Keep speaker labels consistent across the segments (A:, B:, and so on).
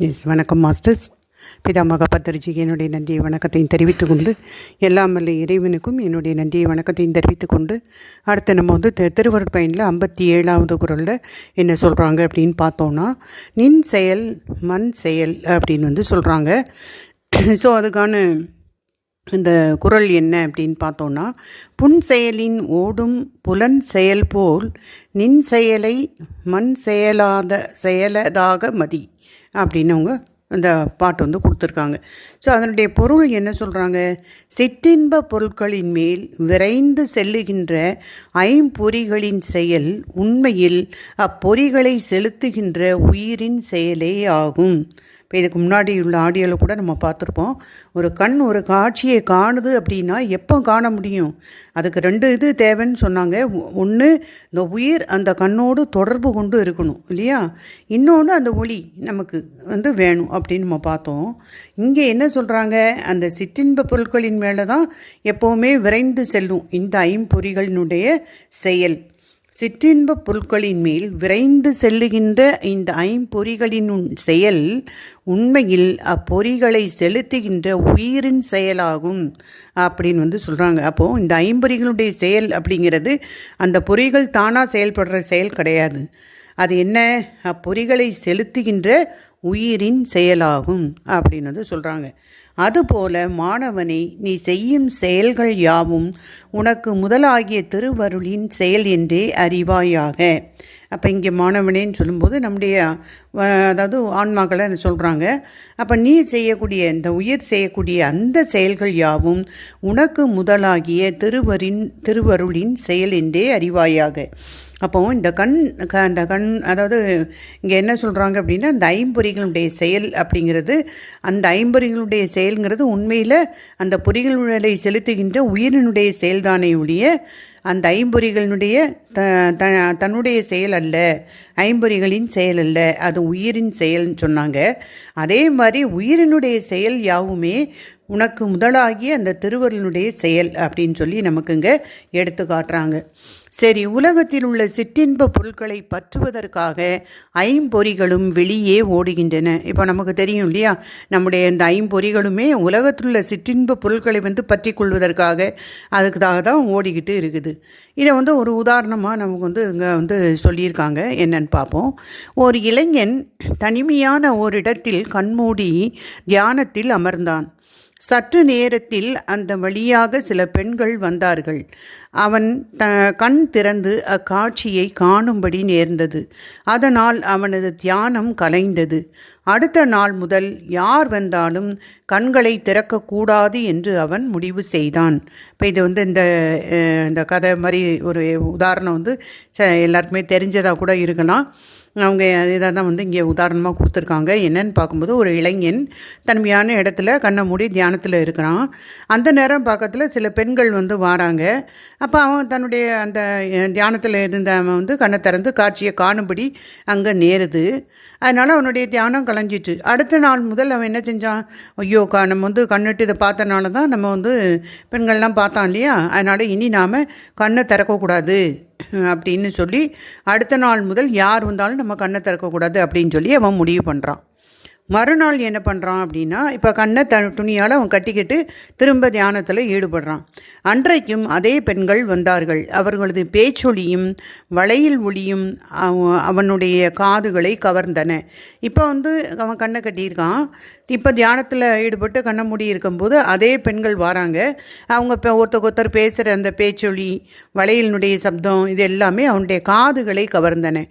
A: S வணக்கம் masters. பிதாமக பத்திரிஜிக்கு என்னுடைய நன்றியை வணக்கத்தையும் தெரிவித்துக் கொண்டு எல்லாம் வல்ல இறைவனுக்கும் என்னுடைய நன்றியை வணக்கத்தையும் தெரிவித்துக் கொண்டு அடுத்து நம்ம வந்து தி- திருவருட்பயனில் ஐம்பத்தி ஏழாவது குரலில் என்ன சொல்கிறாங்க அப்படின்னு பார்த்தோன்னா நின் செயல் மண் செயல் அப்படின்னு வந்து சொல்கிறாங்க ஸோ அதுக்கான இந்த குரல் என்ன அப்படின்னு பார்த்தோன்னா புன் செயலின் ஓடும் புலன் செயல் போல் நின் செயலை மண் செயலாத செயலதாக மதி. அப்படின்னு அவங்க அந்த பாட்டு வந்து கொடுத்துருக்காங்க. ஸோ அதனுடைய பொருள் என்ன சொல்கிறாங்க சிற்றின்ப பொருட்களின் மேல் விரைந்து செல்லுகின்ற ஐம்பொறிகளின் செயல் உண்மையில் அப்பொறிகளை செலுத்துகின்ற உயிரின் செயலே ஆகும். இப்போ இதுக்கு முன்னாடி உள்ள ஆடியோவில் கூட நம்ம பார்த்துருப்போம். ஒரு கண் ஒரு காட்சியை காணுது அப்படின்னா எப்போ காண முடியும்? அதுக்கு ரெண்டு இது தேவைன்னு சொன்னாங்க. ஒன்று இந்த உயிர் அந்த கண்ணோடு தொடர்பு கொண்டு இருக்கணும் இல்லையா? இன்னொன்று அந்த ஒளி நமக்கு வந்து வேணும் அப்படின்னு நம்ம பார்த்தோம். இங்கே என்ன சொல்கிறாங்க அந்த சிற்றின்ப பொருட்களின் மேலே தான் எப்போவுமே விரைந்து செல்லும் இந்த ஐம்பொறிகளினுடைய செயல். சிற்றின்ப பொருட்களின் மேல் விரைந்து செல்லுகின்ற இந்த ஐம்பொறிகளின் செயல் உண்மையில் அப்பொறிகளை செலுத்துகின்ற உயிரின் செயலாகும் அப்படின்னு வந்து சொல்கிறாங்க அப்போது இந்த ஐம்பொறிகளுடைய செயல் அப்படிங்கிறது அந்த பொறிகள் தானாக செயல்படுற செயல் கிடையாது. அது என்ன? அப்பொறிகளை செலுத்துகின்ற உயிரின் செயலாகும் அப்படின்னு வந்து சொல்கிறாங்க அதுபோல மாணவனை நீ செய்யும் செயல்கள் யாவும் உனக்கு முதலாகிய திருவருளின் செயல் என்றே அறிவாயாக. அப்போ இங்கே மாணவனேன்னு சொல்லும்போது நம்முடைய அதாவது ஆன்மாக்களை சொல்கிறாங்க அப்போ நீ செய்யக்கூடிய இந்த உயிர் செய்யக்கூடிய அந்த செயல்கள் யாவும் உனக்கு முதலாகிய திருவரின் திருவருளின் செயல் என்றே அறிவாயாக. அப்போ இந்த கண் க அந்த கண் அதாவது இங்கே என்ன சொல்கிறாங்க அப்படின்னா அந்த ஐம்பொறிகளுடைய செயல் அப்படிங்கிறது அந்த ஐம்பொறிகளுடைய செயல்ங்கிறது உண்மையில் அந்த பொறிகளுடைய செலுத்துகின்ற உயிரினுடைய செயல்தானே உடைய அந்த ஐம்பொறிகளினுடைய த த தன்னுடைய செயல் அல்ல ஐம்பொறிகளின் செயல் அல்ல அது உயிரின் செயல்னு சொன்னாங்க. அதே மாதிரி உயிரினுடைய செயல் யாவுமே உனக்கு முதலாகிய அந்த திருவருளினுடைய செயல் அப்படின்னு சொல்லி நமக்கு இங்கே எடுத்து காட்டுறாங்க. சரி உலகத்தில் உள்ள சிற்றின்ப பொருட்களை பற்றுவதற்காக ஐம்பொறிகளும் வெளியே ஓடுகின்றன. இப்போ நமக்கு தெரியும் இல்லையா? நம்முடைய இந்த ஐம்பொறிகளுமே உலகத்தில் உள்ள சிற்றின்ப பொருட்களை வந்து பற்றி கொள்வதற்காக அதுக்காக தான் ஓடிக்கிட்டு இருக்குது. இதை வந்து ஒரு உதாரணமாக நமக்கு வந்து இங்கே வந்து சொல்லியிருக்காங்க. என்னன்னு பார்ப்போம். ஒரு இளைஞன் தனிமையான ஓரிடத்தில் கண்மூடி தியானத்தில் அமர்ந்தான். சற்று நேரத்தில் அந்த வழியாக சில பெண்கள் வந்தார்கள். அவன் த கண் திறந்து அக்காட்சியை காணும்படி நேர்ந்தது. அதனால் அவனது தியானம் கலைந்தது. அடுத்த நாள் முதல் யார் வந்தாலும் கண்களை திறக்கக்கூடாது என்று அவன் முடிவு செய்தான். இப்போ இது வந்து இந்த இந்த கதை மாதிரி ஒரு உதாரணம் வந்து ச- எல்லாருக்குமே தெரிஞ்சதாக கூட இருக்கலாம். அவங்க இதை தான் வந்து இங்கே உதாரணமாக கொடுத்துருக்காங்க. என்னன்னு பார்க்கும்போது ஒரு இளைஞன் தனிமையான இடத்துல கண்ணை மூடி தியானத்தில் இருக்கிறான். அந்த நேரம் பக்கத்தில் சில பெண்கள் வந்து வாராங்க. அப்போ அவன் தன்னுடைய அந்த தியானத்தில் இருந்த அவன் வந்து கண்ணை திறந்து காட்சியை காணும்படி அங்கே நேருது. அதனால் அவனுடைய தியானம் கலைஞ்சிட்டு அடுத்த நாள் முதல் அவன் என்ன செஞ்சான்? ஐயோ கா நம்ம வந்து கண்ணிட்டு இதை பார்த்தனால தான் நம்ம வந்து பெண்கள்லாம் பார்த்தோம் இல்லையா? அதனால் இனி நாம் கண்ணை திறக்கக்கூடாது. அப்படின்னு சொல்லி அடுத்த நாள் முதல் யார் வந்தாலும் நம்ம கண்ணை திறக்கக்கூடாது அப்படின்னு சொல்லி அவன் முடிவு பண்ணுறான் மறுநாள் என்ன பண்ணுறான் அப்படின்னா இப்போ கண்ணை த துணியால் அவன் கட்டிக்கிட்டு திரும்ப தியானத்தில் ஈடுபடுறான். அன்றைக்கும் அதே பெண்கள் வந்தார்கள். அவர்களது பேச்சொலியும் வளையல் ஒளியும் அவனுடைய காதுகளை கவர்ந்தன. இப்போ வந்து அவன் கண்ணை கட்டியிருக்கான். இப்போ தியானத்தில் ஈடுபட்டு கண்ணை மூடி இருக்கும்போது அதே பெண்கள் வராங்க. அவங்க இப்போ ஒருத்தருக்கு ஒருத்தர் பேசுகிற அந்த பேச்சொலி வளையலினுடைய சப்தம் இது எல்லாமே அவனுடைய காதுகளை கவர்ந்தன.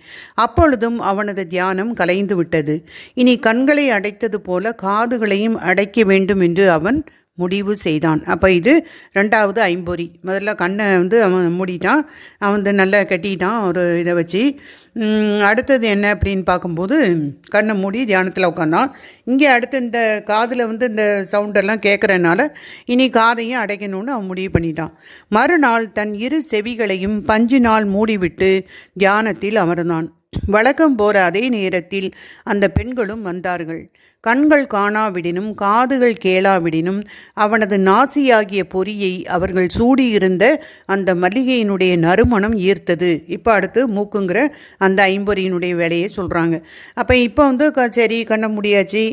A: அப்பொழுதும் அவனது தியானம் கலைந்து விட்டது. இனி கண்களை அடைத்தது போல காதுகளையும் அடைக்க வேண்டும் என்று அவன் முடிவு செய்தான். அப்போ இது ரெண்டாவது ஐம்பொறி. முதல்ல கண்ணை வந்து அவன் மூடிட்டான். அவன் வந்து நல்லா கட்டிட்டான் ஒரு இதை வச்சு. அடுத்தது என்ன அப்படின்னு பார்க்கும்போது கண்ணை மூடி தியானத்தில் உட்காந்தான் இங்கே அடுத்து இந்த காதில் வந்து இந்த சவுண்டெல்லாம் கேட்குறனால இனி காதையும் அடைக்கணும்னு அவன் முடிவு பண்ணிட்டான். மறுநாள் தன் இரு செவிகளையும் பஞ்சினால் மூடிவிட்டு தியானத்தில் அமர்ந்தான். வழக்கம் போற அதே நேரத்தில் அந்த பெண்களும் வந்தார்கள். கண்கள் காணாவிடினும் காதுகள் கேளாவிடினும் அவனது நாசியாகிய பொறியை அவர்கள் சூடியிருந்த அந்த மல்லிகையினுடைய நறுமணம் ஈர்த்தது. இப்போ அடுத்து மூக்குங்கிற அந்த ஐம்பொறியினுடைய வேலையை சொல்கிறாங்க அப்போ இப்போ வந்து க சரி கண்ண முடியாச்சு.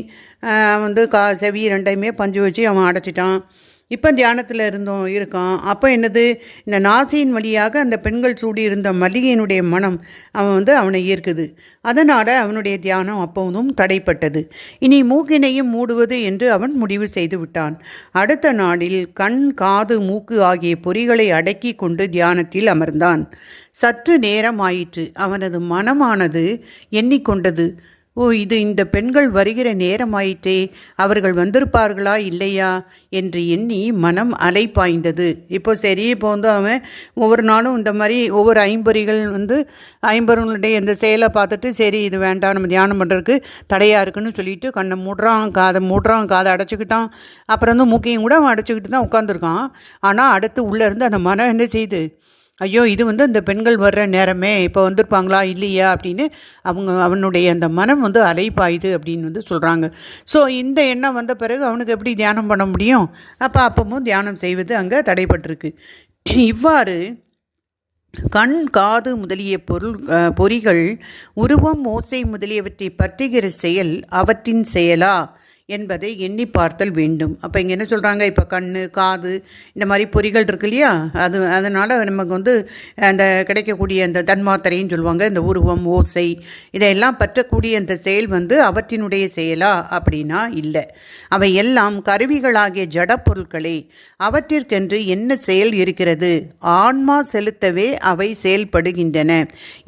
A: வந்து கா செவி ரெண்டையுமே பஞ்சு வச்சு அவன் அடைச்சிட்டான். இப்போ தியானத்தில் இருந்தோம் இருக்கான் அப்போ என்னது? இந்த நாசியின் வழியாக அந்த பெண்கள் சூடி இருந்த மல்லிகையினுடைய மனம் அவன் வந்து அவனை ஈர்க்குது. அதனால் அவனுடைய தியானம் அப்போதும் தடைப்பட்டது. இனி மூக்கினையும் மூடுவது என்று அவன் முடிவு செய்து விட்டான். அடுத்த நாளில் கண் காது மூக்கு ஆகிய பொறிகளை அடக்கி கொண்டு தியானத்தில் அமர்ந்தான். சற்று நேரம் ஆயிற்று அவனது மனமானது எண்ணிக்கொண்டது. ஓ இது இந்த பெண்கள் வருகிற நேரமாயிற்றே அவர்கள் வந்திருப்பார்களா இல்லையா என்று எண்ணி மனம் அலைப்பாய்ந்தது இப்போ சரி இப்போ வந்து அவன் ஒவ்வொரு நாளும் இந்த மாதிரி ஒவ்வொரு ஐம்பொறிகள் வந்து ஐம்பொருளுடைய இந்த செயலை பார்த்துட்டு சரி இது வேண்டாம் நம்ம தியானம் பண்ணுறதுக்கு தடையாக இருக்குன்னு சொல்லிட்டு கண்ணை மூடுறான் காதை மூடுறான் காதை அடைச்சிக்கிட்டான். அப்புறம் வந்து மூக்கையும் கூட அவன் அடைச்சிக்கிட்டு தான் உட்காந்துருக்கான் ஆனால் அடுத்து உள்ளேருந்து அந்த மனம் என்ன செய்யுது ஐயோ இது வந்து அந்த பெண்கள் வர்ற நேரமே இப்போ வந்திருப்பாங்களா இல்லையா அப்படின்னு அவங்க அவனுடைய அந்த மனம் வந்து அலைப்பாயுது அப்படின்னு வந்து சொல்கிறாங்க ஸோ இந்த எண்ணம் வந்த பிறகு அவனுக்கு எப்படி தியானம் பண்ண முடியும்? அப்போ அப்பவும் தியானம் செய்வது அங்கே தடைப்பட்டிருக்கு இவ்வாறு கண் காது முதலிய பொருள் பொறிகள் உருவம் ஓசை முதலியவற்றை பற்றுகிற செயல் அவற்றின் செயலா? என்பதை எண்ணி பார்த்தல் வேண்டும். அப்போ இங்கே என்ன சொல்கிறாங்க இப்போ கண் காது இந்த மாதிரி பொறிகள் இருக்கு இல்லையா? அது அதனால் நமக்கு வந்து அந்த கிடைக்கக்கூடிய அந்த தன்மாத்திரைன்னு சொல்லுவாங்க. இந்த உருவம் ஓசை இதையெல்லாம் பற்றக்கூடிய அந்த செயல் வந்து அவற்றினுடைய செயலா அப்படின்னா இல்லை. அவை எல்லாம் கருவிகளாகிய ஜடப்பொருட்களே அவற்றிற்கென்று என்ன செயல் இருக்கிறது? ஆன்மா செலுத்தவே அவை செயல்படுகின்றன.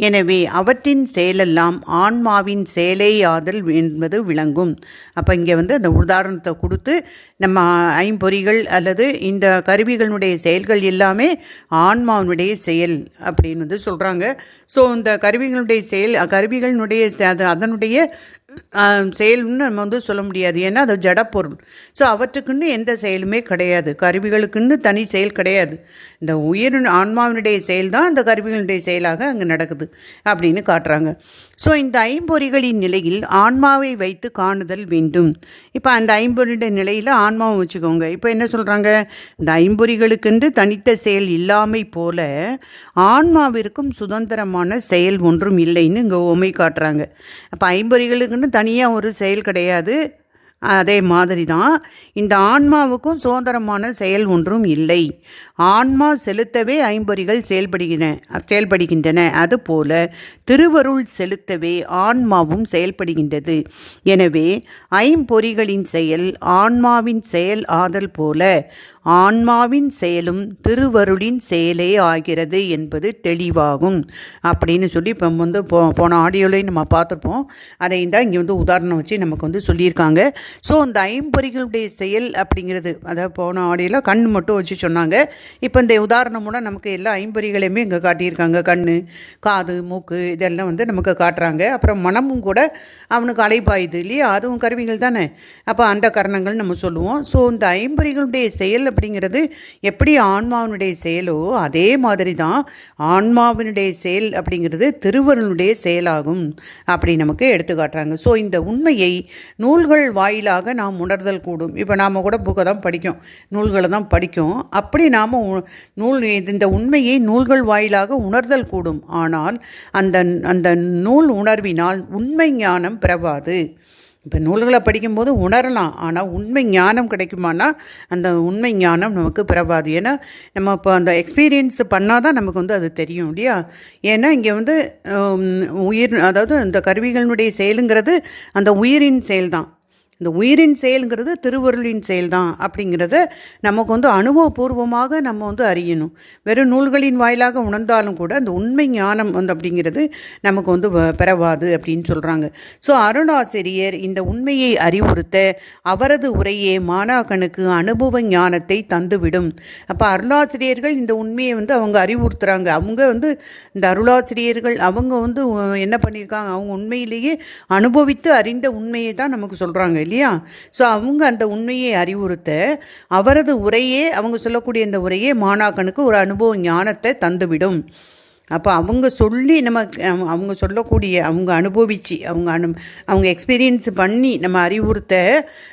A: எனவே அவற்றின் செயலெல்லாம் ஆன்மாவின் செயலேயாதல் என்பது விளங்கும். அப்போ இங்கே வந்து வந்து அந்த உதாரணத்தை கொடுத்து நம்ம ஐம்பொறிகள் அல்லது இந்த கருவிகளுடைய செயல்கள் எல்லாமே ஆன்மாவினுடைய செயல் அப்படின்னு வந்து சொல்கிறாங்க ஸோ இந்த கருவிகளுடைய செயல் கருவிகளினுடைய அது அதனுடைய செயல்னு நம்ம வந்து சொல்ல முடியாது. ஏன்னா அது ஜடப்பொருள் ஸோ அவற்றுக்குன்னு எந்த செயலுமே கிடையாது. கருவிகளுக்குன்னு தனி செயல் கிடையாது. இந்த உயிர் ஆன்மாவினுடைய செயல் தான் அந்த கருவிகளுடைய செயலாக அங்கே நடக்குது அப்படின்னு காட்டுறாங்க. ஸோ இந்த ஐம்பொறிகளின் நிலையில் ஆன்மாவை வைத்து காணுதல் வேண்டும். இப்போ அந்த ஐம்பொறியுடைய நிலையில் ஆன்மாவை வச்சுக்கோங்க. இப்போ என்ன சொல்கிறாங்க இந்த ஐம்பொறிகளுக்கென்று தனித்த செயல் இல்லாமை போல ஆன்மாவிற்கும் சுதந்திரமான செயல் ஒன்றும் இல்லைன்னு இங்கே உமை காட்டுறாங்க. அப்போ ஐம்பொறிகளுக்குன்னு தனியாக ஒரு செயல் கிடையாது. அதே மாதிரி தான் இந்த ஆன்மாவுக்கும் சுதந்திரமான செயல் ஒன்றும் இல்லை. ஆன்மா செலுத்தவே ஐம்பொறிகள் செயல்படுகின்றன. செயல்படுகின்றன அதுபோல திருவருள் செலுத்தவே ஆன்மாவும் செயல்படுகின்றது. எனவே ஐம்பொறிகளின் செயல் ஆன்மாவின் செயல் ஆதல் போல ஆன்மாவின் செயலும் திருவருளின் செயலே ஆகிறது என்பது தெளிவாகும். அப்படின்னு சொல்லி இப்போ வந்து போ போன ஆடியோலையும் நம்ம பார்த்துருப்போம். அதை தான் இங்கே வந்து உதாரணம் வச்சு நமக்கு வந்து சொல்லியிருக்காங்க. ஸோ அந்த ஐம்பொறிகளுடைய செயல் அப்படிங்கிறது அதாவது போன ஆடியில் கண் மட்டும் வச்சு சொன்னாங்க. இப்போ இந்த உதாரணம் கூட நமக்கு எல்லா ஐம்பொறிகளையுமே இங்கே காட்டியிருக்காங்க. கண் காது மூக்கு இதெல்லாம் வந்து நமக்கு காட்டுறாங்க. அப்புறம் மனமும் கூட அவனுக்கு அலைப்பாயுது இல்லையா? அதுவும் கருவிகள் தானே? அப்போ அந்த கரணங்கள் நம்ம சொல்லுவோம். ஸோ இந்த ஐம்பொறிகளுடைய செயல் அப்படிங்கிறது எப்படி ஆன்மாவினுடைய செயலோ அதே மாதிரி தான் ஆன்மாவினுடைய செயல் அப்படிங்கிறது திருவருளுடைய செயலாகும். அப்படி நமக்கு எடுத்து காட்டுறாங்க ஸோ இந்த உண்மையை நூல்கள் வாயிலாக நாம் உணர்தல் கூடும். இப்போ நாம் கூட புக்கை தான் படிக்கும். நூல்களை தான் படிக்கும். அப்படி நாம் நூல் இந்த உண்மையை நூல்கள் வாயிலாக உணர்தல் கூடும். ஆனால் அந்த அந்த நூல் உணர்வினால் உண்மை ஞானம் பிறவாது இப்போ நூல்களை படிக்கும்போது உணரலாம். ஆனால் உண்மை ஞானம் கிடைக்குமானா அந்த உண்மை ஞானம் நமக்கு பிறவாது ஏன்னா நம்ம இப்போ அந்த எக்ஸ்பீரியன்ஸ் பண்ணால் தான் நமக்கு வந்து அது தெரியும் இல்லையா? ஏன்னா இங்கே வந்து உயிர் அதாவது இந்த கருவிகளினுடைய செயலுங்கிறது அந்த உயிரின் செயல் தான் இந்த உயிரின் செயலுங்கிறது திருவருளின் செயல் தான் அப்படிங்கிறத நமக்கு வந்து அனுபவபூர்வமாக நம்ம வந்து அறியணும். வெறும் நூல்களின் வாயிலாக உணர்ந்தாலும் கூட அந்த உண்மை ஞானம் வந்து அப்படிங்கிறது நமக்கு வந்து பெறவாது அப்படின்னு சொல்கிறாங்க ஸோ அருளாசிரியர் இந்த உண்மையை அறிவுறுத்த அவரது உரையே மாணாக்கனுக்கு அனுபவ ஞானத்தை தந்துவிடும். அப்போ அருளாசிரியர்கள் இந்த உண்மையை வந்து அவங்க அறிவுறுத்துகிறாங்க அவங்க வந்து இந்த அருளாசிரியர்கள் அவங்க வந்து என்ன பண்ணியிருக்காங்க? அவங்க உண்மையிலேயே அனுபவித்து அறிந்த உண்மையை தான் நமக்கு சொல்கிறாங்க இல்லையா? ஸோ அவங்க அந்த உண்மையை அறிவுறுத்த அவரது உரையே அவங்க சொல்லக்கூடிய இந்த உரையே மாணாக்கனுக்கு ஒரு அனுபவ ஞானத்தை தந்துவிடும். அப்போ அவங்க சொல்லி நம்ம அவங்க- சொல்லக்கூடிய அவங்க அனுபவித்து அவங்க அனு அவங்க எக்ஸ்பீரியன்ஸ் பண்ணி நம்ம அறிவுறுத்த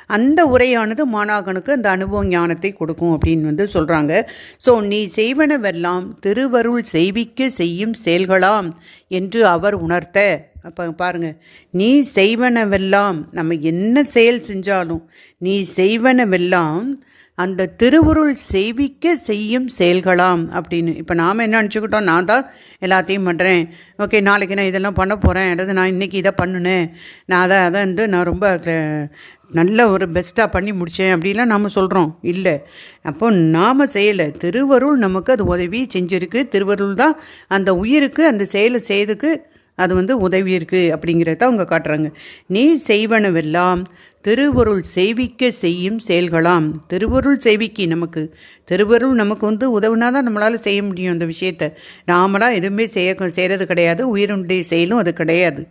A: அந்த உரையானது மாணாக்கனுக்கு அந்த அனுபவ ஞானத்தை கொடுக்கும் அப்படின்னு வந்து சொல்கிறாங்க ஸோ நீ செய்வனவெல்லாம் திருவருள் செய்விக்க செய்யும் செயல்களாம் என்று அவர் உணர்த்த. அப்போ பாருங்கள் நீ செய்வனவெல்லாம் நம்ம என்ன செயல் செஞ்சாலும் நீ செய்வனவெல்லாம் அந்த திருவுருள் செய்விக்க செய்யும் செயல்களாம் அப்படின்னு. இப்போ நாம் என்ன நினச்சிக்கிட்டோம்? நான் தான் எல்லாத்தையும் பண்ணுறேன் ஓகே நாளைக்கு நான் இதெல்லாம் பண்ண போகிறேன் அல்லது நான் இன்றைக்கி இதை பண்ணினேன். நான் அதை அதை வந்து நான் ரொம்ப நல்ல ஒரு பெஸ்ட்டாக பண்ணி முடித்தேன் அப்படிலாம் நாம் சொல்கிறோம் இல்லை. அப்போ நாம் செய்யலை. திருவருள் நமக்கு அது உதவி செஞ்சுருக்கு. திருவருள் தான் அந்த உயிருக்கு அந்த செயலை செய்யறதுக்கு அது வந்து உதவி இருக்குது அப்படிங்கிறத அவங்க காட்டுறாங்க. நீ செய்வனவெல்லாம் திருவருள் செய்விக்க செய்யும் செயல்களாம். திருவருள் செய்விக்கு நமக்கு. திருவருள் நமக்கு வந்து உதவுனா தான் நம்மளால் செய்ய முடியும் அந்த விஷயத்தை. நாமளாக எதுவுமே செய்ய செய்கிறது கிடையாது. உயிரினுடைய செயலும் அது கிடையாது.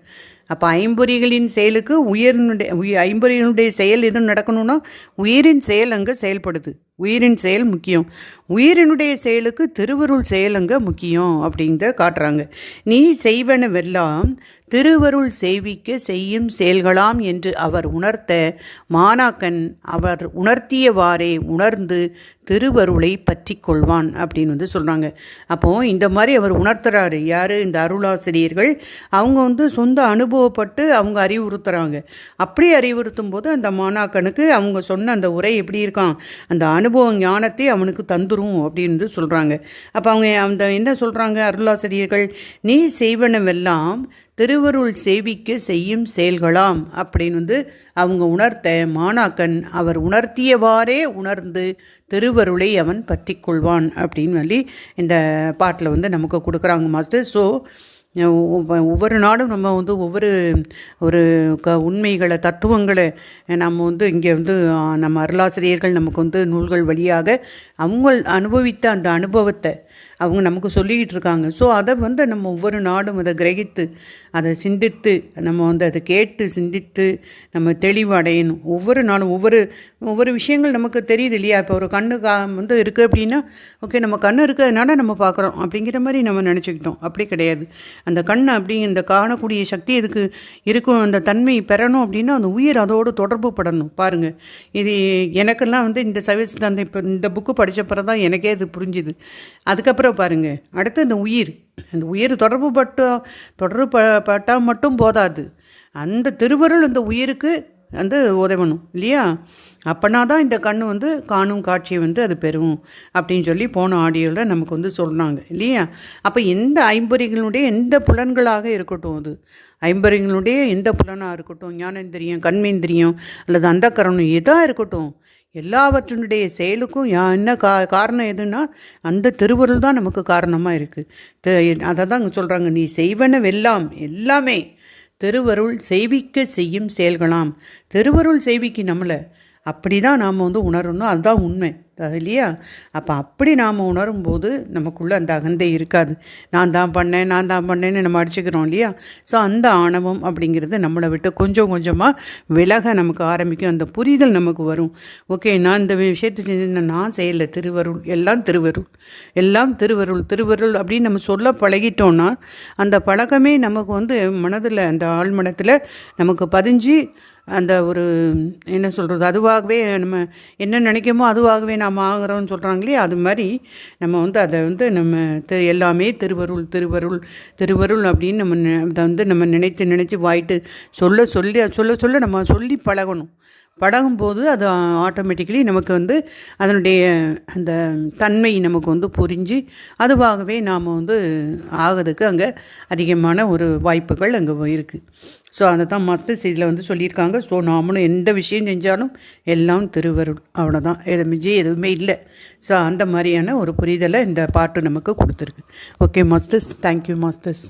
A: அப்போ ஐம்பொறிகளின் செயலுக்கு உயிரினுடைய உய் ஐம்பொறிகளுடைய செயல் எதுவும் நடக்கணும்னா உயிரின் செயல் அங்கே செயல்படுது. உயிரின் செயல் முக்கியம். உயிரினுடைய செயலுக்கு திருவருள் செயல் அங்கே முக்கியம் அப்படிங்கிறத காட்டுறாங்க. நீ செய்வனவெல்லாம் திருவருள் செய்விக்க செய்யும் செயல்களாம் என்று அவர் உணர்த்த மாணாக்கன் அவர் உணர்த்தியவாறே உணர்ந்து திருவருளை பற்றி கொள்வான் அப்படின்னு வந்து சொல்கிறாங்க அப்போது இந்த மாதிரி அவர் உணர்த்துறாரு. யார்? இந்த அருளாசிரியர்கள். அவங்க வந்து சொந்த அனுபவப்பட்டு அவங்க அறிவுறுத்துறாங்க. அப்படி அறிவுறுத்தும் போது அந்த மாணாக்கனுக்கு அவங்க சொன்ன அந்த உரை எப்படி இருக்கான்? அந்த அனுபவ ஞானத்தை அவனுக்கு தந்துரும் அப்படின்னு சொல்கிறாங்க அப்போ அவங்க அந்த என்ன சொல்கிறாங்க அருளாசிரியர்கள் நீ செய்வனவெல்லாம் திருவருள் சேவிக்க செய்யும் செயல்களாம் அப்படின்னு வந்து அவங்க உணர்த்த மாணாக்கன் அவர் உணர்த்தியவாறே உணர்ந்து திருவருளை அவன் பற்றி கொள்வான் அப்படின்னு சொல்லி இந்த பாட்டில் வந்து நமக்கு கொடுக்குறாங்க மாஸ்டர். ஸோ ஒவ்வொரு நாடும் நம்ம வந்து ஒவ்வொரு ஒரு க உண்மைகளை தத்துவங்களை நம்ம வந்து இங்கே வந்து நம்ம அருளாசிரியர்கள் நமக்கு வந்து நூல்கள் வழியாக அவங்க அனுபவித்த அந்த அனுபவத்தை அவங்க நமக்கு சொல்லிக்கிட்டு இருக்காங்க. ஸோ அதை வந்து நம்ம ஒவ்வொரு நாடும் அதை கிரகித்து அதை சிந்தித்து நம்ம வந்து அதை கேட்டு சிந்தித்து நம்ம தெளிவு அடையணும். ஒவ்வொரு நாளும் ஒவ்வொரு ஒவ்வொரு விஷயங்கள் நமக்கு தெரியுது இல்லையா? இப்போ ஒரு கண்ணு கா வந்து இருக்குது அப்படின்னா ஓகே நம்ம கண் இருக்கிறதுனால நம்ம பார்க்குறோம் அப்படிங்கிற மாதிரி நம்ம நினச்சிக்கிட்டோம். அப்படி கிடையாது. அந்த கண் அப்படி இந்த காணக்கூடிய சக்தி இதுக்கு இருக்கும்? அந்த தன்மை பெறணும் அப்படின்னா அந்த உயிர் அதோடு தொடர்பு படணும். பாருங்கள் இது எனக்கெல்லாம் வந்து இந்த சர்வீஸ் அந்த இப்போ இந்த புக்கு படித்த தான் எனக்கே அது புரிஞ்சுது. அதுக்கப்புறம் பாருங்கள் அடுத்து இந்த உயிர். அந்த உயிர் தொடர்பு பட்டு தொடர்பு ப- பட்டால் மட்டும் போதாது. அந்த திருவருள் அந்த உயிருக்கு வந்து உதவணும் இல்லையா? அப்போனா தான் இந்த கண் வந்து காணும் காட்சியை வந்து அது பெறும் அப்படின்னு சொல்லி போன ஆடியோவில் நமக்கு வந்து சொன்னாங்க இல்லையா? அப்போ எந்த ஐம்பொறிகளுடைய எந்த புலன்களாக இருக்கட்டும் அது? ஐம்பொறிகளுடைய எந்த புலனாக இருக்கட்டும் ஞானேந்திரியம் கண்மேந்திரியம் அல்லது அந்தக்கரணம் எதாக இருக்கட்டும் எல்லாவற்றினுடைய செயலுக்கும் யா என்ன கா காரணம் எதுன்னா அந்த திருவருள் தான் நமக்கு காரணமாக இருக்குது அதை தான் அங்கே சொல்கிறாங்க நீ செய்வனவெல்லாம் எல்லாமே திருவருள் செய்விக்க செய்யும் செயல்களாம். திருவருள் செய்விக்கு நம்மளை அப்படி தான் நாம் வந்து உணரணும். அதுதான் உண்மை. இல்லையா? அப்போ அப்படி நாம் உணரும்போது நமக்குள்ளே அந்த அகந்தை இருக்காது. நான் தான் பண்ணேன் நான் தான் பண்ணேன்னு நம்ம அடிச்சுக்கிறோம் இல்லையா? ஸோ அந்த ஆணவம் அப்படிங்கிறது நம்மளை விட்டு கொஞ்சம் கொஞ்சமாக விலக நமக்கு ஆரம்பிக்கும். அந்த புரிதல் நமக்கு வரும். ஓகே நான் இந்த விஷயத்தை செஞ்சேன் நான் செய்யலை. திருவருள் எல்லாம் திருவருள். எல்லாம் திருவருள் திருவருள் அப்படின்னு நம்ம சொல்ல பழகிட்டோன்னா அந்த பழக்கமே நமக்கு வந்து மனதில் அந்த ஆழ்மனத்தில் நமக்கு பதிஞ்சு அந்த ஒரு என்ன சொல்கிறது அதுவாகவே நம்ம என்ன நினைக்கமோ அதுவாகவே நாம் ஆகிறோம்னு சொல்கிறாங்களே அது மாதிரி நம்ம வந்து அதை வந்து நம்ம தெ எல்லாமே திருவருள் திருவருள் திருவருள் அப்படின்னு நம்ம அதை வந்து நம்ம நினைத்து நினச்சி வாயிட்டு சொல்ல சொல்லி சொல்ல சொல்ல நம்ம சொல்லி பழகணும். பழகும்போது அது ஆட்டோமேட்டிக்கலி நமக்கு வந்து அதனுடைய அந்த தன்மை நமக்கு வந்து புரிஞ்சு அதுவாகவே நாம் வந்து ஆகிறதுக்கு அங்கே அதிகமான ஒரு வாய்ப்புகள் அங்கே இருக்குது ஸோ அதை தான் மற்ற இதில் வந்து சொல்லியிருக்காங்க. ஸோ நாமளும் எந்த விஷயம் செஞ்சாலும் எல்லாம் திருவருள். அவ்வளோதான் எதை மிஞ்சி எதுவுமே இல்லை. ஸோ அந்த மாதிரியான ஒரு புரிதலை இந்த பாட்டு நமக்கு கொடுத்துருக்கு. Okay masters thank you masters